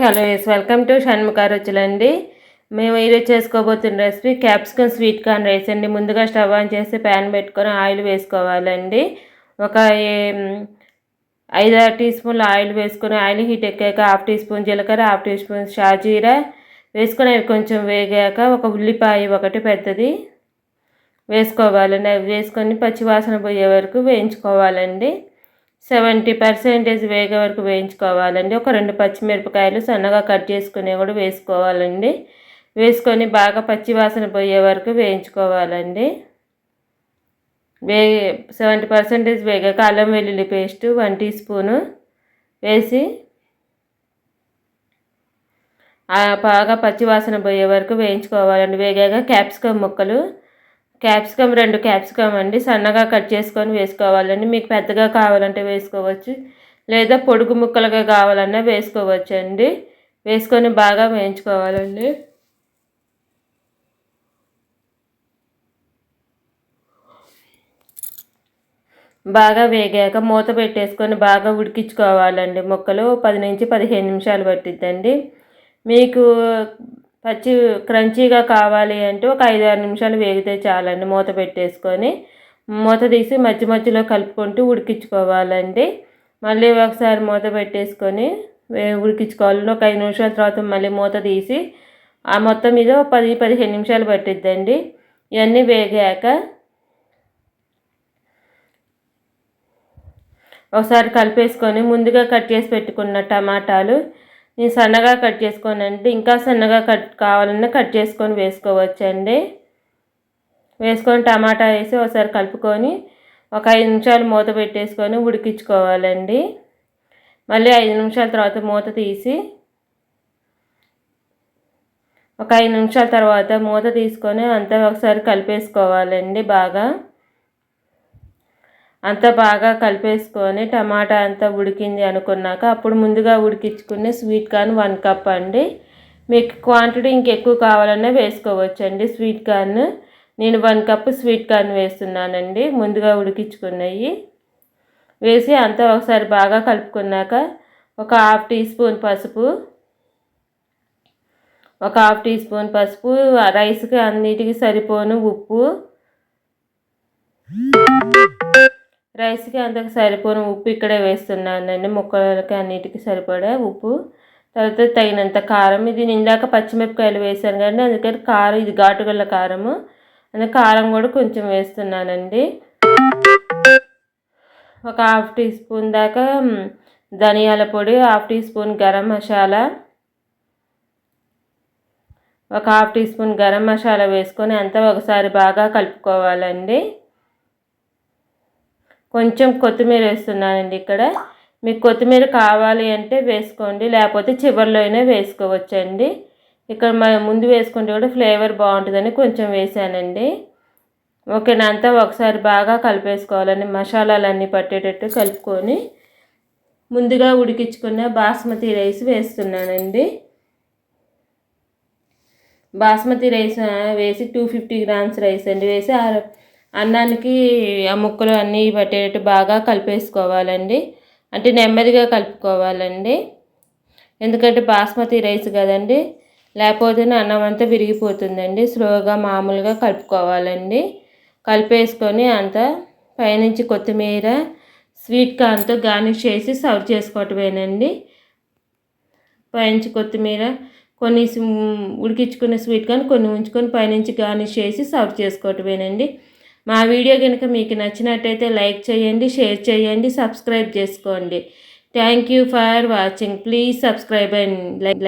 Hello yes welcome to Shanmukha రుచులండి. మేము ఈరోజు చేసుకోబోతున్న recipe capsicum sweet corn rice అండి. ముందుగా స్టవ్ ఆన్ చేసి ప్యాన్ పెట్టుకొని ఆయిల్ వేసుకోవాలండి. ఒక ఐదు ఆరు టీ స్పూన్ల ఆయిల్ వేసుకొని ఆయిల్ హీట్ ఎక్కాక హాఫ్ టీ స్పూన్ జీలకర్ర హాఫ్ టీ స్పూన్ షాజీరా వేసుకొని అవి కొంచెం వేగాక ఒక ఉల్లిపాయ ఒకటి పెద్దది వేసుకోవాలండి. అవి వేసుకొని పచ్చివాసన పోయే వరకు వేయించుకోవాలండి. సెవెంటీ పర్సెంటేజ్ వేగే వరకు వేయించుకోవాలండి. ఒక రెండు పచ్చిమిరపకాయలు సన్నగా కట్ చేసుకుని కూడా వేసుకోవాలండి. వేసుకొని బాగా పచ్చివాసన పోయే వరకు వేయించుకోవాలండి. వే సెవెంటీ పర్సెంటేజ్ వేగాక అల్లం వెల్లుల్లి పేస్ట్ వన్ టీ స్పూను వేసి బాగా పచ్చివాసన పోయే వరకు వేయించుకోవాలండి. వేగాక క్యాప్సికమ్ ముక్కలు క్యాప్సికమ్ రెండు క్యాప్సికమ్ అండి. సన్నగా కట్ చేసుకొని వేసుకోవాలండి. మీకు పెద్దగా కావాలంటే వేసుకోవచ్చు. లేదా పొడుగు ముక్కలుగా కావాలన్నా వేసుకోవచ్చు అండి వేసుకొని బాగా వేయించుకోవాలండి. బాగా వేగాక మూత పెట్టేసుకొని బాగా ఉడికించుకోవాలండి. ముక్కలు పది నుంచి పదిహేను నిమిషాలు పట్టిద్దండి. మీకు పచ్చి క్రంచీగా కావాలి అంటే ఒక ఐదు ఆరు నిమిషాలు వేగితే చాలండి మూత పెట్టేసుకొని. మూత తీసి మధ్య మధ్యలో కలుపుకుంటూ ఉడికించుకోవాలండి. మళ్ళీ ఒకసారి మూత పెట్టేసుకొని ఉడికించుకోవాలండి ఒక ఐదు నిమిషాల తర్వాత మళ్ళీ మూత తీసి ఆ మొత్తం మీద పది పదిహేను నిమిషాలు పట్టిద్దండి. ఇవన్నీ వేగాక ఒకసారి కలిపేసుకొని ముందుగా కట్ చేసి పెట్టుకున్న టమాటాలు నేను సన్నగా కట్ చేసుకోనండి ఇంకా సన్నగా కట్ కావాలన్నా కట్ చేసుకొని వేసుకోవచ్చండి. వేసుకొని టమాటా వేసి ఒకసారి కలుపుకొని ఒక ఐదు నిమిషాలు మూత పెట్టేసుకొని ఉడికించుకోవాలండి. మళ్ళీ ఐదు నిమిషాల తర్వాత మూత తీసి ఒక ఐదు నిమిషాల తర్వాత మూత తీసుకొని అంతా ఒకసారి కలిపేసుకోవాలండి బాగా. అంతా బాగా కలిపేసుకొని టమాటా అంతా ఉడికింది అనుకున్నాక అప్పుడు ముందుగా ఉడికించుకునే స్వీట్ కార్న్ వన్ కప్ అండి. మీకు క్వాంటిటీ ఇంకెక్కువ కావాలన్నా వేసుకోవచ్చండి. స్వీట్ కార్న్ నేను వన్ కప్ స్వీట్ కార్న్ వేస్తున్నానండి. ముందుగా ఉడికించుకున్నవి వేసి అంతా ఒకసారి బాగా కలుపుకున్నాక ఒక హాఫ్ టీ స్పూన్ పసుపు ఒక హాఫ్ టీ స్పూన్ పసుపు రైస్కి అన్నిటికీ సరిపోను ఉప్పు. రైస్కి అంతకు సరిపోని ఉప్పు ఇక్కడే వేస్తున్నానండి. ముక్కలకి అన్నిటికీ సరిపడే ఉప్పు. తర్వాత తగినంత కారం. ఇది ఇందాక పచ్చిమిరపకాయలు వేసాను కానీ అందుకని కారం ఇది ఘాటుగల్ల కారము. అందుకే కారం కూడా కొంచెం వేస్తున్నానండి. ఒక హాఫ్ టీ స్పూన్ దాకా ధనియాల పొడి half teaspoon garam masala. ఒక half teaspoon garam masala వేసుకొని అంతా ఒకసారి బాగా కలుపుకోవాలండి. కొంచెం కొత్తిమీర వేస్తున్నానండి ఇక్కడ. మీకు కొత్తిమీర కావాలి అంటే వేసుకోండి లేకపోతే చివరిలో అయినా వేసుకోవచ్చండి. ఇక్కడ ముందు వేసుకుంటే కూడా ఫ్లేవర్ బాగుంటుందని కొంచెం వేసానండి. ఓకేనా అంతా ఒకసారి బాగా కలిపేసుకోవాలండి మసాలాలన్నీ పట్టేటట్టు కలుపుకొని. ముందుగా ఉడికించుకున్న బాస్మతి రైస్ వేస్తున్నానండి. బాస్మతి రైస్ వేసి టూ ఫిఫ్టీ గ్రామ్స్ రైస్ అండి వేసి అన్నానికి ఆ ముక్కలు అన్నీ పట్టేటట్టు బాగా కలిపేసుకోవాలండి. అంటే నెమ్మదిగా కలుపుకోవాలండి. ఎందుకంటే బాస్మతి రైస్ కదండి. లేకపోతే అన్నం అంతా విరిగిపోతుందండి. స్లోగా మామూలుగా కలుపుకోవాలండి. కలిపేసుకొని అంతా పైనుంచి కొత్తిమీర స్వీట్ కార్న్తో గార్నిష్ చేసి సర్వ్ చేసుకోవటమేనండి. పైనుంచి కొత్తిమీర కొన్ని ఉడికించుకున్న స్వీట్ కార్న్ కొన్ని ఉంచుకొని పైనుంచి గార్నిష్ చేసి సర్వ్ చేసుకోవటమేనండి. మా వీడియో కనుక మీకు నచ్చినట్టయితే లైక్ చేయండి షేర్ చేయండి సబ్స్క్రైబ్ చేసుకోండి. Thank you for watching please subscribe and like